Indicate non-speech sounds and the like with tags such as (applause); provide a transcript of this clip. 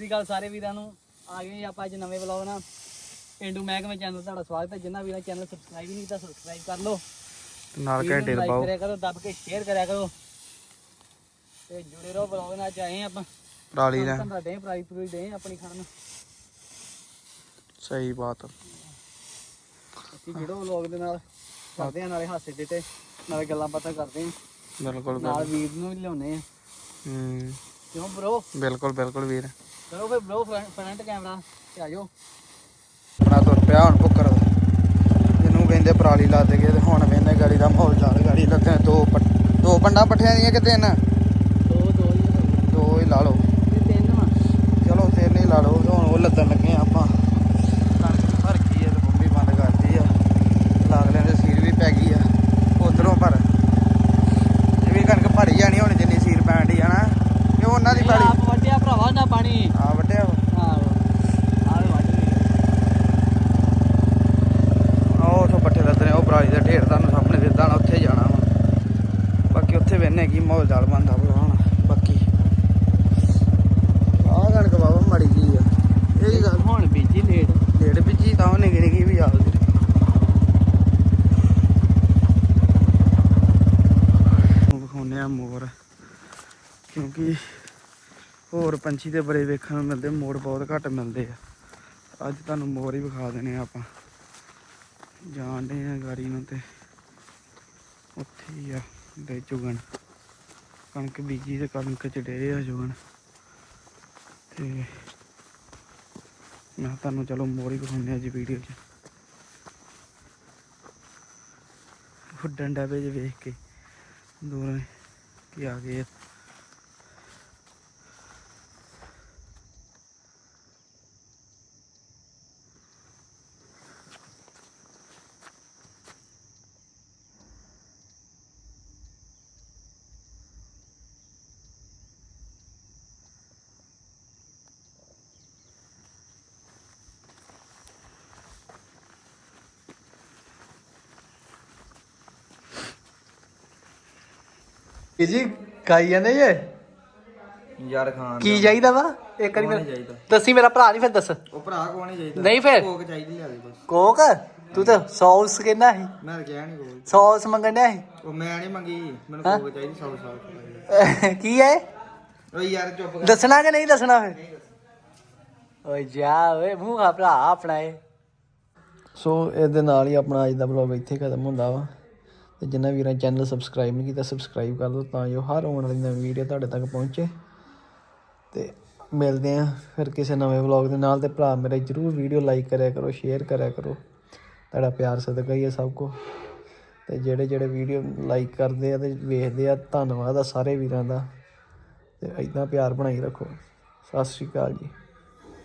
ਸ੍ਰੀ ਅਕਾਲ ਸਾਰੇ ਵੀਰਾਂ ਨੂੰ। ਆ ਗਏ ਆਪਾਂ ਅੱਜ ਨਵੇਂ ਵਲੌਗ ਨਾਲ। ਪਿੰਡੂ ਮਹਿਕਮੇ ਚੈਨਲ ਤੁਹਾਡਾ ਸਵਾਗਤ ਹੈ। ਜਿਨ੍ਹਾਂ ਵੀਰਾਂ ਚੈਨਲ ਸਬਸਕ੍ਰਾਈਬ ਨਹੀਂ ਕੀਤਾ ਸਬਸਕ੍ਰਾਈਬ ਕਰ ਲਓ। ਨਾਲ ਘੰਟੇ ਨੂੰ ਦਬਾਓ ਕਰਿਆ ਕਰੋ ਦੱਬ ਕੇ ਸ਼ੇਅਰ ਕਰਿਆ ਕਰੋ। ਤੇ ਜੁੜੇ ਰਹੋ ਵਲੌਗ ਨਾਲ ਅੱਜ ਆਏ ਆਪਾਂ। ਪਰਾਲੀ ਦਾ ਤੁਹਾਨੂੰ ਦੇ ਪ੍ਰਾਈਸ ਪੂਰੀ ਦੇ ਆਪਣੀ ਖਾਣ ਸਹੀ ਬਾਤ ਅਸੀਂ ਜੁੜੋ ਵਲੌਗ ਦੇ ਨਾਲ। ਕਰਦੇ ਆ ਨਾਲੇ ਹਾਸੇ ਤੇ ਤੇ ਨਾਲੇ ਗੱਲਾਂ ਬਾਤਾਂ ਕਰਦੇ ਆ ਬਿਲਕੁਲ ਨਾਲ ਵੀਰ ਨੂੰ ਵੀ ਲਿਆਉਨੇ ਆ ਹੂੰ। ਕਿਉਂ ਬ్రో ਬਿਲਕੁਲ ਬਿਲਕੁਲ ਵੀਰ। ਕਰੋ ਫੇ ਬ్రో ਫਰੰਟ ਕੈਮਰਾ ਤੇ ਆਜੋ ਆਪਣਾ ਤੁਰ ਪਿਆ ਹੁਣ ਭੁੱਕਰ ਜਿਹਨੂੰ ਕਹਿੰਦੇ ਪਰਾਲੀ ਲੱਦ ਗਏ ਤੇ ਹੁਣ ਵੇਨੇ ਗਾੜੀ ਦਾ ਮਾਹੌਲ ਚੱਲ ਗਾੜੀ ਲੱਗੇ ਦੋ ਦੋ ਪੰਡਾਂ ਪੱਠਿਆਂ ਦੀਆਂ ਕਿ ਤਿੰਨ ਦੋ ਦੋ ਹੀ ਆ। ਦੋ ਹੀ ਲਾ ਲਓ ਇਹ ਤਿੰਨ ਵਾ ਚਲੋ ਤਿੰਨ ਹੀ ਲਾ ਲਓ ਤੇ ਹੁਣ ਉਹ ਲੱਦਣ ਲੱਗੇ ਆ ਆਪਾਂ ਕਣਕ ਭਰ ਗਈ ਆ ਤੇ ਬੰਬੀ ਬੰਦ ਕਰਤੀ ਆ ਲਾਗਲੇ ਦੇ ਸੀਰ ਵੀ ਪੈ ਗਈ ਆ ਉਧਰੋਂ ਪਰ ਇਹ ਵੀ ਕਣਕ ਭਰੀ ਜਾਣੀ ਹੁਣ ਜਿੰਨੀ ਸੀਰ ਪੈਣ ਦੀ ਆ ਨਾ ਇਹ ਉਹਨਾਂ ਦੀ ਇਹ ਪਾਲੀ ਆਪ ਵੱਡਿਆ ਭਰਾਵਾ ਨਾ ਪਾਣੀ ਆ ਵੱਟਿਆ ਵਾ। ਹਾਂ ਆਹ ਵੱਢ ਲਈ ਆਹ ਉਥੋਂ ਪੱਠੇ ਲੱਦਣੇ ਉਹ ਪਰਾਲੀ ਦਾ ਢੇਰ ਤੁਹਾਨੂੰ ਸਾਹਮਣੇ ਦਿੱਤਾ ਨਾ ਉੱਥੇ ਜਾਣਾ ਵਾ ਬਾਕੀ ਉੱਥੇ ਚਾਲ ਬੰਦਾ ਬੁਲਾਉਣਾ ਬਾਕੀ। ਆਹ ਕਣਕ ਬਾਬਾ ਮਾੜੀ ਜੀ ਆ। ਇਹ ਗੱਲ ਹੁਣ ਬੀਜੀ ਲੇਟ। ਲੇਟ ਬੀਜੀ ਤਾਂ ਉਹ ਨਿੱਕੀ ਨਿੱਕੀ ਵੀ ਆ ਗਈ ਵਿਖਾਉਂਦੇ ਆ ਮੋਰ ਕਿਉਂਕਿ ਹੋਰ ਪੰਛੀ ਤੇ ਬੜੇ ਵੇਖਣ ਨੂੰ ਮਿਲਦੇ ਮੋਰ ਬਹੁਤ ਘੱਟ ਮਿਲਦੇ ਆ। ਅੱਜ ਤੁਹਾਨੂੰ ਮੋਰ ਹੀ ਵਿਖਾ ਦੇਣੇ ਆ ਆਪਾਂ। ਜਾਣਦੇ ਆ ਗਾੜੀ ਨੂੰ ਤੇ ਉੱਥੇ ਹੀ ਆ ਦੇ ਚੁਗਣ ਕਣਕ ਬੀਜੀ ਤੇ ਕਣਕ ਚ ਡੇਰੇ ਆ ਚੁਗਣ ਤੇ ਮੈਂ ਤੁਹਾਨੂੰ ਚਲੋ ਮੋਰ ਹੀ ਅੱਜ ਵੀਡੀਓ 'ਚ। ਉੱਡਣ ਡਾਬੇ 'ਚ ਵੇਖ ਕੇ। ਦੂਰ ਕੀ ਆ ਗਏ ਆ। ਜੀ ਖਾਈ ਜਾਂਦੇ ਜੇ? ਯਾਰ ਖਾਨ ਕੀ ਚਾਹੀਦਾ ਵਾ? ਇੱਕ ਵਾਰੀ ਚਾਹੀਦਾ। ਦੱਸੀ ਮੇਰਾ ਭਰਾ ਨਹੀਂ ਫਿਰ ਦੱਸ। ਉਹ ਭਰਾ ਕੋਣ ਨਹੀਂ ਚਾਹੀਦਾ। ਨਹੀਂ ਫਿਰ? ਕੋਕ ਚਾਹੀਦੀ ਲਿਆ ਦੇ ਬਸ। ਕੋਕ? ਤੂੰ ਤਾਂ ਸੌਸ ਕਹਿੰਦਾ ਸੀ? ਮੈਂ ਤਾਂ ਕਿਹਾ ਨਹੀਂ ਕੋਕ। ਸੌਸ ਮੰਗਣ ਡਿਆ ਸੀ? ਉਹ ਮੈਂ ਨਹੀਂ ਮੰਗੀ। ਮੈਨੂੰ ਹੈਂ? ਕੋਕ ਚਾਹੀਦੀ ਸੌ ਸੌ (laughs) ਕੀ ਹੈ? ਓ ਯਾਰ ਚੁੱਪ ਕਰ। ਦੱਸਣਾ ਕਿ ਨਹੀਂ ਦੱਸਣਾ ਫਿਰ? ਓਏ ਜਾ ਓਏ ਮੂੰਹ ਆ ਭਰਾ ਆਪਣਾ ਇਹ ਸੋ ਇਹਦੇ ਨਾਲ ਹੀ ਆਪਣਾ ਅੱਜ ਦਾ ਵਲੌਗ ਇੱਥੇ ਖਤਮ ਹੁੰਦਾ ਵਾ। ਅਤੇ ਜਿਨ੍ਹਾਂ ਵੀਰਾਂ ਚੈਨਲ ਸਬਸਕ੍ਰਾਈਬ ਨਹੀਂ ਕੀਤਾ ਸਬਸਕ੍ਰਾਈਬ ਕਰ ਲਓ ਤਾਂ ਜੋ ਹਰ ਆਉਣ ਵਾਲੀ ਨਵੀਂ ਵੀਡੀਓ ਤੁਹਾਡੇ ਤੱਕ ਪਹੁੰਚੇ। ਅਤੇ ਮਿਲਦੇ ਹਾਂ ਫਿਰ ਕਿਸੇ ਨਵੇਂ ਵਲੌਗ ਦੇ ਨਾਲ ਤੇ ਭਰਾ ਮੇਰੇ ਜਰੂਰ ਵੀਡੀਓ ਲਾਈਕ ਕਰਿਆ ਕਰੋ ਸ਼ੇਅਰ ਕਰਿਆ ਕਰੋ। ਤੁਹਾਡਾ ਪਿਆਰ ਸਦਕਾ ਹੀ ਹੈ ਸਭ ਕੋ। ਤੇ ਜਿਹੜੇ ਜਿਹੜੇ ਵੀਡੀਓ ਲਾਈਕ ਕਰਦੇ ਆ ਤੇ ਵੇਖਦੇ ਆ, ਧੰਨਵਾਦ ਆ ਸਾਰੇ ਵੀਰਾਂ ਦਾ। ਤੇ ਇਦਾਂ ਪਿਆਰ ਬਣਾਈ ਰੱਖੋ। ਸਤਿ ਸ਼੍ਰੀ ਅਕਾਲ ਜੀ।